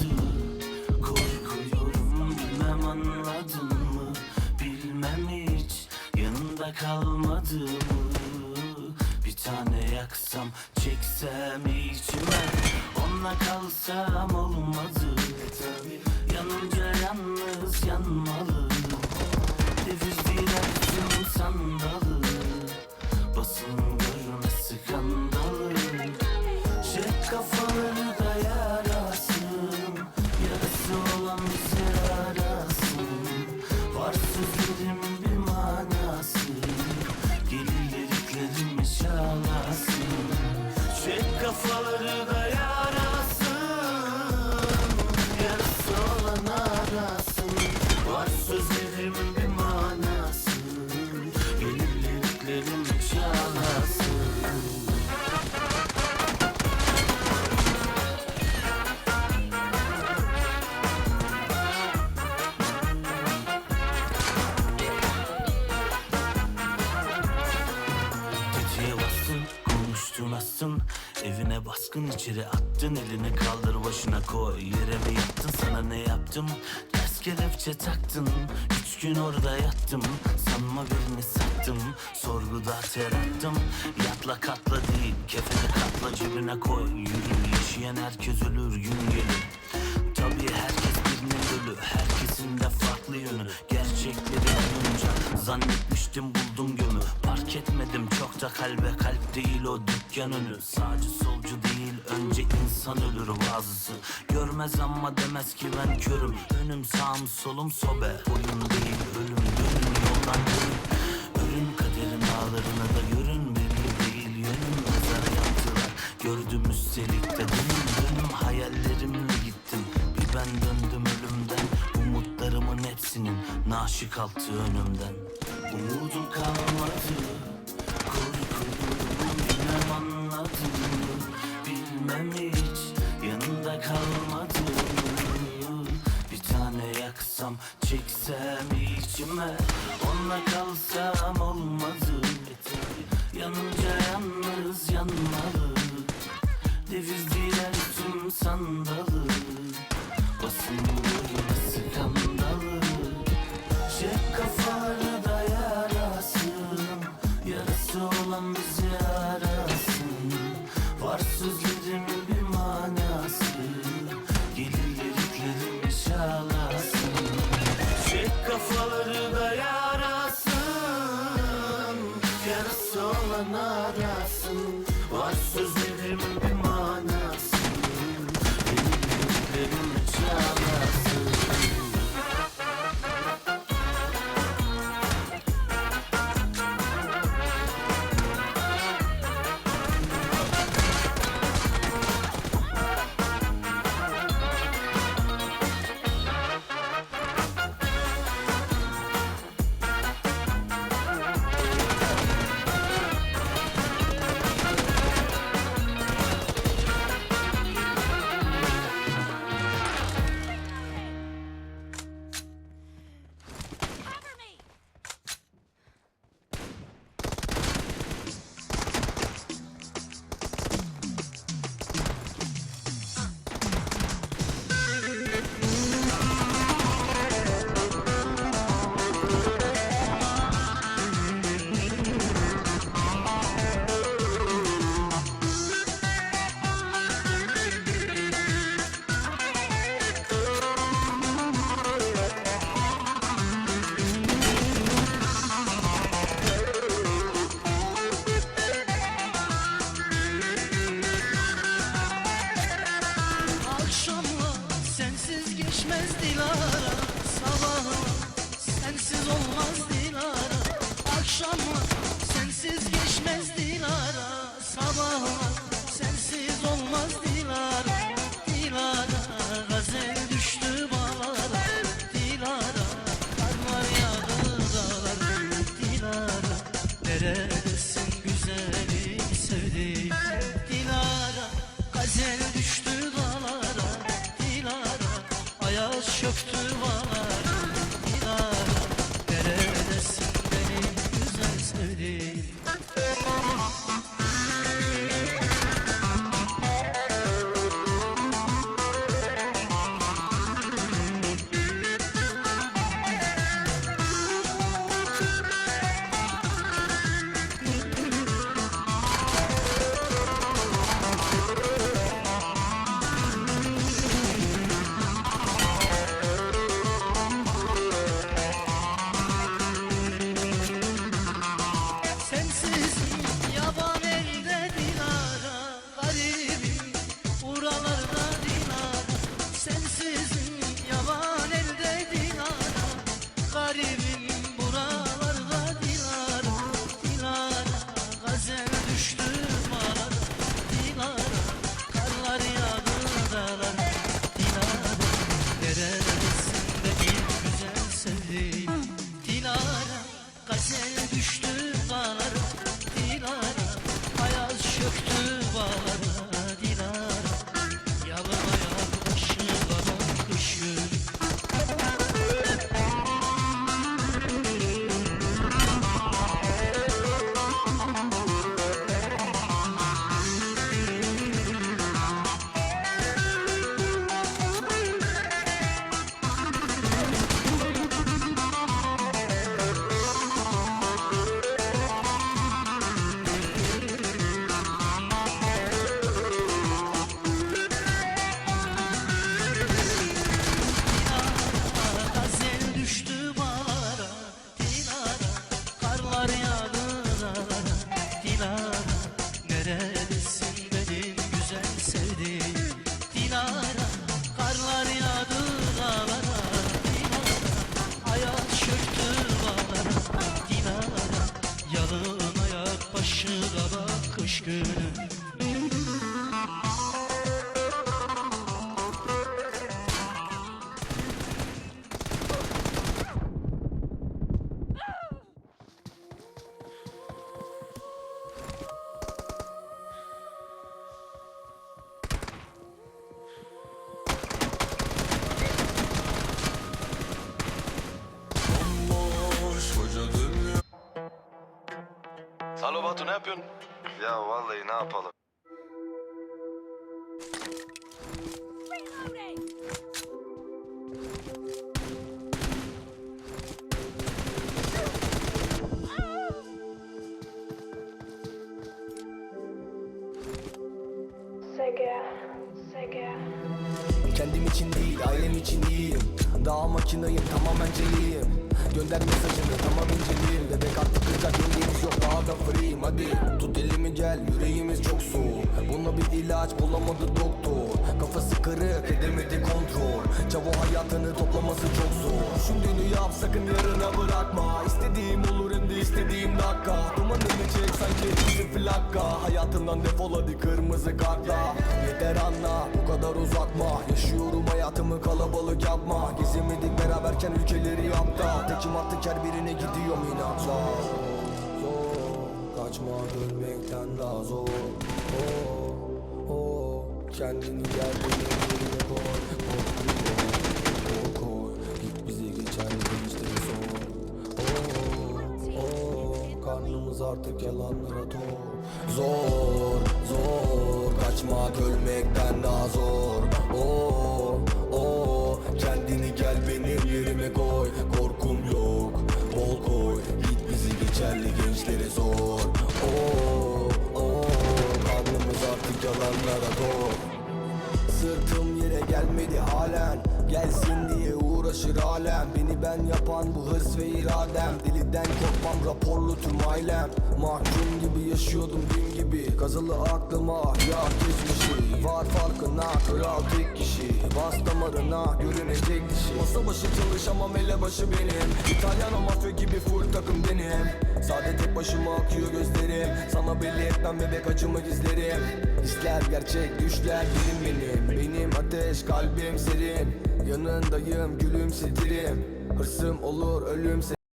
anladım Korkuyorum bilmem anladın mı? Bilmem hiç yanında kalmadığımı Bir tane yaksam çeksem içime. Onunla kalsam olmadı. Yanınca yalnız yanmalı. İçeri attın Elini kaldır başına koy. Yere mi yattın sana ne yaptım? Ters kelepçe taktın Üç gün orada yattım. Sanma birini sattım Sorguda ter attım. Yatla katla değil Kefeni katla cebine koy. Yürü yaşayan herkes ölür gün gelir. Tabii herkes birinin ölü Herkesin de farklı yönü. Gerçekleri bulunca Zannetmiştim buldum gömü Fark etmedim çok da kalbe kalp değil o dükkan önü. Sağcı önce insan ölür bazısı Görmez ama demez ki ben körüm. Önüm sağım solum sobe. Oyun değil ölüm dönün yoldan dönün Ölün kaderin ağlarını da görün Belli değil. Yönüm mezara yaptılar Gördüm üstelik de dönüm dönüm. Hayallerimle gittim. Bir ben döndüm ölümden. Umutlarımın hepsinin naşi kalktı önümden. Umudum kalmadı kalmadım. Bir tane yaksam çeksem içime. Onunla kalsam olmadı. Yanınca yalnız yanmalı. Devirdiler tüm sandalı. Basın kafaları Better. Yapıyorsun? Ya vallahi ne yapalım? Kendim için değil ailem için iyiyim Daha makinayım tamamen celiyim Gönder mesajını tamam inceliyim Bebek artık kıracak yengemiz yok daha da free'yim Hadi tut elimi gel yüreğimiz çok soğuk. Buna bir ilaç bulamadı doktor. Kafası kırık edemedi kontrol. Çavo hayatını toplaması çok zor Düşündüğünü yap sakın yarına bırakma. İstediğim olur hem de istediğim dakika. Dumanını çek sanki bizi plaka Hayatımdan defol hadi kırmızı kartla. Yeter anla bu kadar uzatma. Yaşıyorum hayatımı kalabalık yapma. Gezemedik beraberken ülkeleri yapta. Tekim artık her birine gidiyorum inatla kaçma görmekten daha zor. Oh, oh, Kendini gel benim yerine Koy, Karnımız artık yalanlara tok Zor, zor. Kaçmak ölmekten daha zor. Oh, oh. Kendini gel benim yerime koy. Korkum yok. Bol koy. Git bizi geçerli gençlere sor. Oh, oh. Karnımız artık yalanlara tok Sırtım yere gelmedi halen. Gelsin diye uğraşır alem. Beni ben yapan bu hırs ve iradem. Deliden korkmam raporlu tüm ailem. Mahkum gibi yaşıyordum dün gibi. Kazılı aklıma ya geçmişi Var farkına kral tek kişi. Bas damarına görünecek dişi. Masa başı çalışamam ele başı benim. İtalyan mafya gibi full takım benim. Sade tek başıma akıyor gözlerim. Sana belli etmem bebek acımı gizlerim Hisler gerçek düşler bilim benim. Benim ateş kalbim serin. Yanındayım gülümsetirim. Hırsım olur ölüm